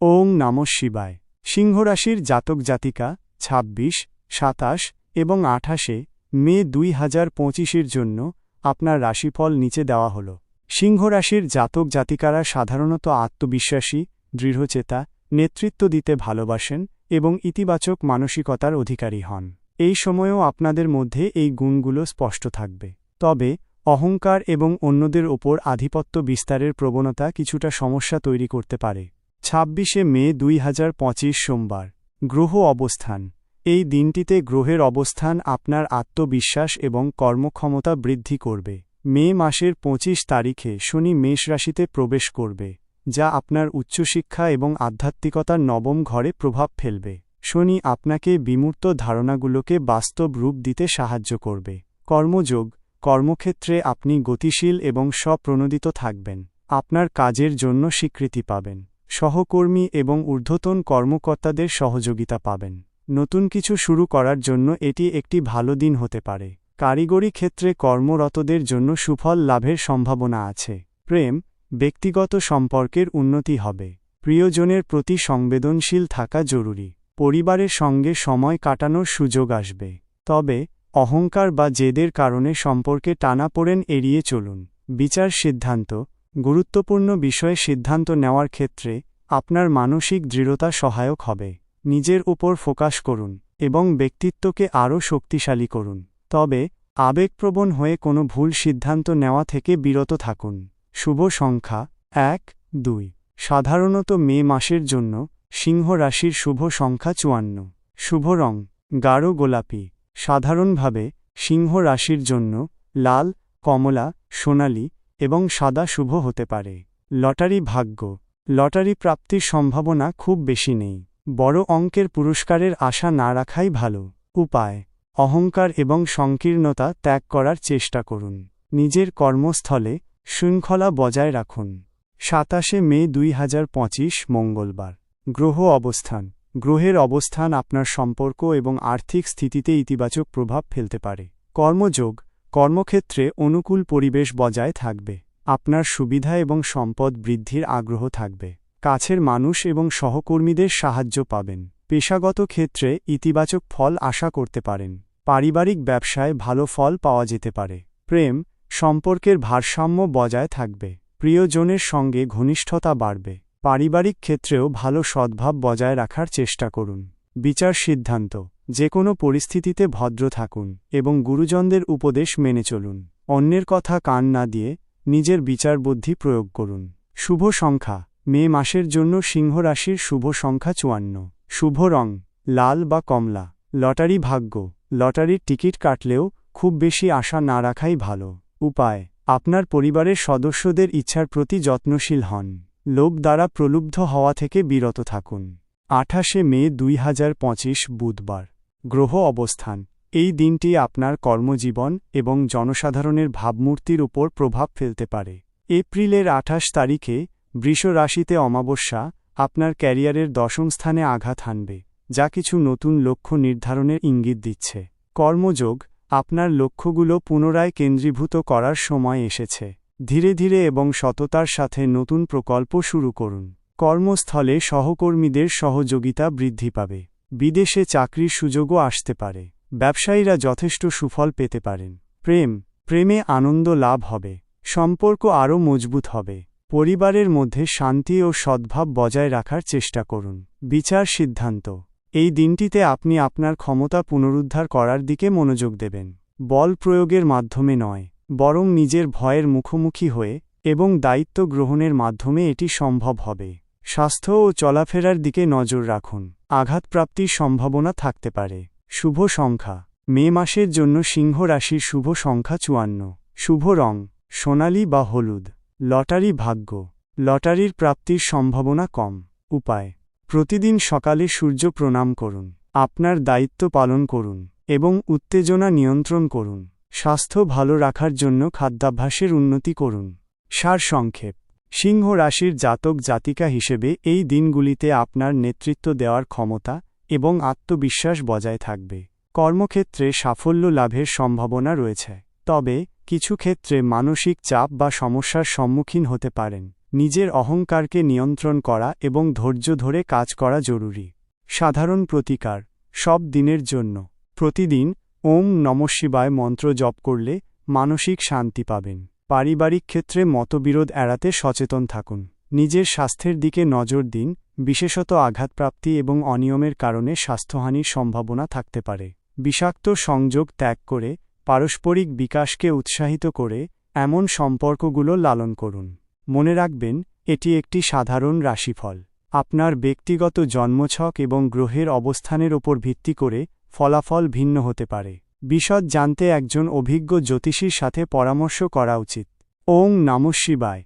ওং নম শিবায়। সিংহরাশির জাতক জাতিকা ছাব্বিশ, সাতাশ এবং আঠাশে মে দুই হাজার পঁচিশের জন্য আপনার রাশিফল নিচে দেওয়া হল। সিংহরাশির জাতক জাতিকারা সাধারণত আত্মবিশ্বাসী, দৃঢ়চেতা, নেতৃত্ব দিতে ভালোবাসেন এবং ইতিবাচক মানসিকতার অধিকারী হন। এই সময়েও আপনাদের মধ্যে এই গুণগুলো স্পষ্ট থাকবে। তবে অহংকার এবং অন্যদের ওপর আধিপত্য বিস্তারের প্রবণতা কিছুটা সমস্যা তৈরি করতে পারে। ছাব্বিশে মে দুই হাজার পঁচিশ সোমবার, গ্রহ অবস্থান। এই দিনটিতে গ্রহের অবস্থান আপনার আত্মবিশ্বাস এবং কর্মক্ষমতা বৃদ্ধি করবে। মে মাসের পঁচিশ তারিখে শনি মেষ রাশিতে প্রবেশ করবে, যা আপনার উচ্চশিক্ষা এবং আধ্যাত্মিকতার নবম ঘরে প্রভাব ফেলবে। শনি আপনাকে বিমূর্ত ধারণাগুলোকে বাস্তব রূপ দিতে সাহায্য করবে। কর্মযোগ, কর্মক্ষেত্রে আপনি গতিশীল এবং স্বপ্রণোদিত থাকবেন। আপনার কাজের জন্য স্বীকৃতি পাবেন। সহকর্মী এবং ঊর্ধ্বতন কর্মকর্তাদের সহযোগিতা পাবেন। নতুন কিছু শুরু করার জন্য এটি একটি ভালো দিন হতে পারে। কারিগরি ক্ষেত্রে কর্মরতদের জন্য সুফল লাভের সম্ভাবনা আছে। প্রেম, ব্যক্তিগত সম্পর্কের উন্নতি হবে। প্রিয়জনের প্রতি সংবেদনশীল থাকা জরুরি। পরিবারের সঙ্গে সময় কাটানোর সুযোগ আসবে। তবে, অহংকার বা জেদের কারণে সম্পর্কে টানাপোড়েন এড়িয়ে চলুন। বিচার সিদ্ধান্ত গুরুত্বপূর্ণ বিষয়ে সিদ্ধান্ত নেওয়ার ক্ষেত্রে আপনার মানসিক দৃঢ়তা সহায়ক হবে। নিজের উপর ফোকাস করুন এবং ব্যক্তিত্বকে আরও শক্তিশালী করুন। তবে, আবেগপ্রবণ হয়ে কোনো ভুল সিদ্ধান্ত নেওয়া থেকে বিরত থাকুন। শুভ সংখ্যা এক, দুই। সাধারণত মে মাসের জন্য সিংহ রাশির শুভ সংখ্যা চুয়ান্ন। শুভ রং গাঢ় গোলাপি। সাধারণভাবে সিংহ রাশির জন্য লাল, কমলা, সোনালি এবং সাদা শুভ হতে পারে। লটারি ভাগ্য। লটারি প্রাপ্তির সম্ভাবনা খুব বেশি নেই। বড় অঙ্কের পুরস্কারের আশা না রাখাই ভালো। উপায়। অহংকার এবং সংকীর্ণতা ত্যাগ করার চেষ্টা করুন। নিজের কর্মস্থলে শৃঙ্খলা বজায় রাখুন। সাতাশে মে দুই হাজার পঁচিশ, মঙ্গলবার। গ্রহ অবস্থান। গ্রহের অবস্থান আপনার সম্পর্ক এবং আর্থিক স্থিতিতে ইতিবাচক প্রভাব ফেলতে পারে। কর্মযোগ। কর্মক্ষেত্রে অনুকূল পরিবেশ বজায় থাকবে, আপনার সুবিধা এবং সম্পদ বৃদ্ধির আগ্রহ থাকবে, কাছের মানুষ এবং সহকর্মীদের সাহায্য পাবেন। পেশাগত ক্ষেত্রে ইতিবাচক ফল আশা করতে পারেন, পারিবারিক ব্যবসায় ভালো ফল পাওয়া যেতে পারে, প্রেম, সম্পর্কের ভারসাম্য বজায় থাকবে, প্রিয়জনের সঙ্গে ঘনিষ্ঠতা বাড়বে, পারিবারিক ক্ষেত্রেও ভালো সদ্ভাব বজায় রাখার চেষ্টা করুন। বিচার সিদ্ধান্ত যে কোনো পরিস্থিতিতে ভদ্র থাকুন এবং গুরুজনদের উপদেশ মেনে চলুন। অন্যের কথা কান না দিয়ে নিজের বিচার বুদ্ধি প্রয়োগ করুন। শুভ সংখ্যা, মে মাসের জন্য সিংহ রাশির শুভ সংখ্যা চুয়ান্ন। শুভ রং, লাল বা কমলা। লটারি ভাগ্য, লটারির টিকিট কাটলেও খুব বেশি আশা না রাখাই ভালো। উপায়, আপনার পরিবারের সদস্যদের ইচ্ছার প্রতি যত্নশীল হন। লোভ দ্বারা প্রলুব্ধ হওয়া থেকে বিরত থাকুন। আঠাশে মে দুই হাজার পঁচিশ বুধবার। গ্রহ অবস্থান। এই দিনটি আপনার কর্মজীবন এবং জনসাধারণের ভাবমূর্তির উপর প্রভাব ফেলতে পারে। এপ্রিলের আঠাশ তারিখে বৃষ রাশিতে অমাবস্যা আপনার ক্যারিয়ারের দশম স্থানে আঘাত হানবে, যা কিছু নতুন লক্ষ্য নির্ধারণের ইঙ্গিত দিচ্ছে। কর্মযোগ আপনার লক্ষ্যগুলো পুনরায় কেন্দ্রীভূত করার সময় এসেছে। ধীরে ধীরে এবং সততার সাথে নতুন প্রকল্প শুরু করুন। কর্মস্থলে সহকর্মীদের সহযোগিতা বৃদ্ধি পাবে। বিদেশে চাকরির সুযোগও আসতে পারে। ব্যবসায়ীরা যথেষ্ট সুফল পেতে পারেন। প্রেম, প্রেমে আনন্দ লাভ হবে। সম্পর্ক আরও মজবুত হবে। পরিবারের মধ্যে শান্তি ও সদ্ভাব বজায় রাখার চেষ্টা করুন। বিচার সিদ্ধান্ত। এই দিনটিতে আপনি আপনার ক্ষমতা পুনরুদ্ধার করার দিকে মনোযোগ দেবেন। বল প্রয়োগের মাধ্যমে নয়, বরং নিজের ভয়ের মুখোমুখি হয়ে এবং দায়িত্ব গ্রহণের মাধ্যমে এটি সম্ভব হবে। স্বাস্থ্য ও চলাফেরার দিকে নজর রাখুন। আঘাতপ্রাপ্তির সম্ভাবনা থাকতে পারে। শুভ সংখ্যা। মে মাসের জন্য সিংহ রাশির শুভ সংখ্যা চুয়ান্ন। শুভ রং। সোনালি বা হলুদ। লটারি ভাগ্য। লটারির প্রাপ্তির সম্ভাবনা কম। উপায়। প্রতিদিন সকালে সূর্য প্রণাম করুন। আপনার দায়িত্ব পালন করুন এবং উত্তেজনা নিয়ন্ত্রণ করুন। স্বাস্থ্য ভালো রাখার জন্য খাদ্যাভ্যাসের উন্নতি করুন। সারসংক্ষেপ। সিংহ রাশির জাতক জাতিকা হিসেবে এই দিনগুলিতে আপনার নেতৃত্ব দেওয়ার ক্ষমতা এবং আত্মবিশ্বাস বজায় থাকবে। কর্মক্ষেত্রে সাফল্য লাভের সম্ভাবনা রয়েছে। তবে, কিছু ক্ষেত্রে মানসিক চাপ বা সমস্যার সম্মুখীন হতে পারেন। নিজের অহংকারকে নিয়ন্ত্রণ করা এবং ধৈর্য ধরে কাজ করা জরুরি। সাধারণ প্রতিকার, সব দিনের জন্য। প্রতিদিন, ওম নমঃশিবায় মন্ত্র জপ করলে মানসিক শান্তি পাবেন। পারিবারিক ক্ষেত্রে মতবিরোধ এড়াতে সচেতন থাকুন। নিজের স্বাস্থ্যের দিকে নজর দিন, বিশেষত আঘাতপ্রাপ্তি এবং অনিয়মের কারণে স্বাস্থ্যহানির সম্ভাবনা থাকতে পারে। বিষাক্ত সংযোগ ত্যাগ করে, পারস্পরিক বিকাশকে উৎসাহিত করে, এমন সম্পর্কগুলো লালন করুন। মনে রাখবেন, এটি একটি সাধারণ রাশিফল। আপনার ব্যক্তিগত জন্মছক এবং গ্রহের অবস্থানের ওপর ভিত্তি করে ফলাফল ভিন্ন হতে পারে। বিশদ জানতে একজন অভিজ্ঞ জ্যোতিষীর সাথে পরামর্শ করা উচিত। ওং নম শিবায়।